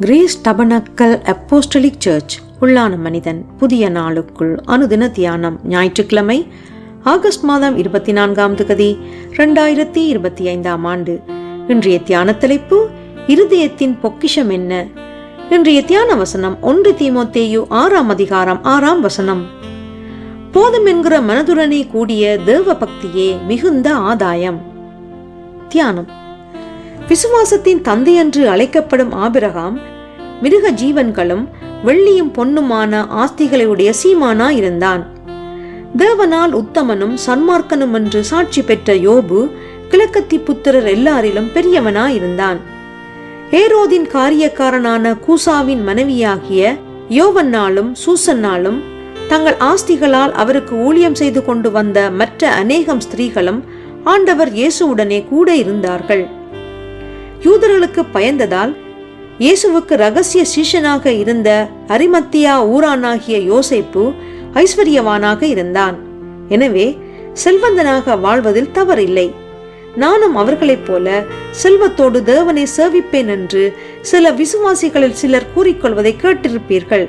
Grace tabernacle apostolic search உள்ளான மனிதன் புதிய நாளுக்குள் அனுதின தியானம் ஞாயிற்றுக்கிழமை ஆகஸ்ட் மாதம் இருபத்தி நான்காம் தேதி ரெண்டாயிரத்தி இருபத்தி ஐந்தாம் ஆண்டு. இன்றைய தியான தலைப்பு இருதயத்தின் பொக்கிஷம் என்ன? இன்றைய தியான வசனம் ஒன்று தீமோத்தேயு ஆறாம் அதிகாரம் ஆறாம் வசனம். போதும் என்கிற மனதுடனே கூடிய தேவ பக்தியே மிகுந்த ஆதாயம். தியானம். விசுவாசத்தின் தந்தை என்று அழைக்கப்படும் ஆபிரகாம் மிருக ஜீவன்களும் வெள்ளியும் பொன்னுமான ஆஸ்திகளுடைய சீமானா இருந்தான். தேவனால் உத்தமனும் சன்மார்க்கனும் என்று சாட்சி பெற்ற யோபு கிழக்கத்தி புத்திரர் எல்லாரிலும் பெரியவனா இருந்தான். ஏரோதின் காரியக்காரனான கூசாவின் மனைவியாகிய யோவன்னாலும் சூசன்னாலும் தங்கள் ஆஸ்திகளால் அவருக்கு ஊழியம் செய்து கொண்டு வந்த மற்ற அநேகம் ஸ்திரீகளும் ஆண்டவர் இயேசுவுடனே கூட இருந்தார்கள். யூதர்களுக்கு பயந்ததால் இயேசுவுக்கு ரகசிய சீஷனாக இருந்த அரிமத்தியா ஊரானாகிய யோசைப்பு ஐஸ்வர்யவானாக இருந்தான். எனவே செல்வந்தனாக வாழ்வதில் தவறில்லை. நானும் அவர்களைப் போல செல்வத்தோடு தேவனை சேவிப்பேன் என்று சில விசுவாசிகளில் சிலர் கூறிக்கொள்வதை கேட்டிருப்பீர்கள்.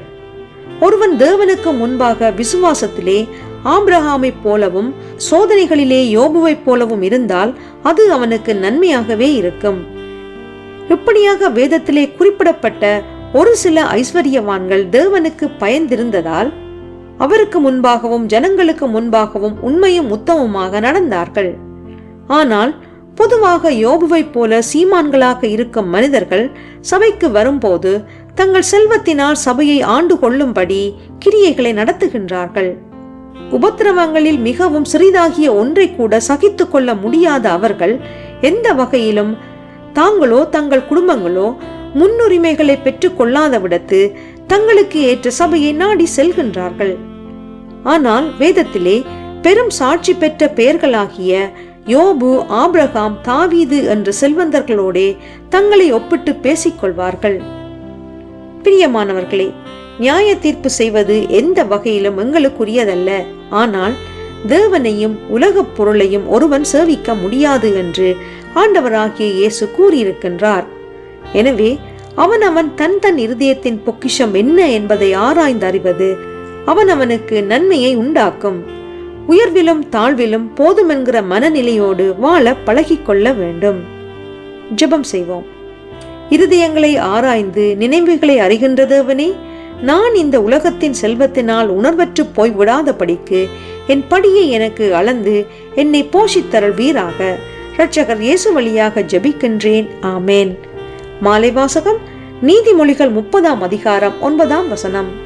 ஒருவன் தேவனுக்கு முன்பாக விசுவாசத்திலே ஆப்ரஹாமைப் போலவும் சோதனைகளிலே யோபுவைப் போலவும் இருந்தால் அது அவனுக்கு நன்மையாகவே இருக்கும். இப்படியாக வேதத்திலே குறிப்பிடப்பட்ட ஒரு சில ஐஸ்வர்யவான்கள் தேவனுக்கு பயந்திருந்ததால் அவருக்கு முன்பாகவும் ஜனங்களுக்கு முன்பாகவும் உண்மையும் உத்தமமாக நடந்தார்கள். ஆனால் பொதுவாக யோபுவைப் போல சீமான்களாக இருக்கும் மனிதர்கள் சபைக்கு வரும்போது தங்கள் செல்வத்தினால் சபையை ஆண்டு கொள்ளும்படி கிரியைகளை நடத்துகின்றார்கள். உபத்திரவங்களில் மிகவும் சிறிதாகிய ஒன்றை கூட சகித்து கொள்ள முடியாத அவர்கள் எந்த வகையிலும் தாங்களோ தங்கள் குடும்பங்களோ முன்னுரிமைகளை பெற்றுக் கொள்ளாத விடத்து தங்களுக்கு ஏற்ற சபையை நாடி செல்கின்றார்கள். ஆனால் வேதத்திலே பெரும் சாட்சி பெற்ற பெயர்களாகிய யோபு ஆபிரகாம் தாவீது என்ற செல்வந்தர்களோடே தங்களை ஒப்பிட்டு பேசிக்கொள்வார்கள். பிரியமானவர்களே நியாய தீர்ப்பு செய்வது எந்த வகையிலும் எங்களுக்குரியதல்ல. ஆனால் தேவனையும் உலகப் பொருளையும் ஒருவன் சேவிக்க முடியாது என்று ஆண்டவராகிய இயேசு கூறியிருக்கின்றார். எனவே அவன் அவன் தன் தன் இருதயத்தின் பொக்கிஷம் என்ன என்பதை ஆராய்ந்து அறிவது அவன் அவனுக்கு நன்மையை உண்டாக்கும். உயர்விலும் தாழ்விலும் போதுமென்கிற மனநிலையோடு வாழ பழகிக்கொள்ள வேண்டும். ஜெபம் செய்வோம். இருதயங்களை ஆராய்ந்து நினைவுகளை அறிகின்ற தேவனே நான் இந்த உலகத்தின் செல்வத்தினால் உணர்வற்று போய் விடாதபடிக்கு என் படியை எனக்கு அளந்து என்னை போஷித்தரல் வீராக. இரட்சகர் இயேசு வழியாக ஜபிக்கின்றேன். ஆமேன். மாலை வாசகம் நீதிமொழிகள் முப்பதாம் அதிகாரம் ஒன்பதாம் வசனம்.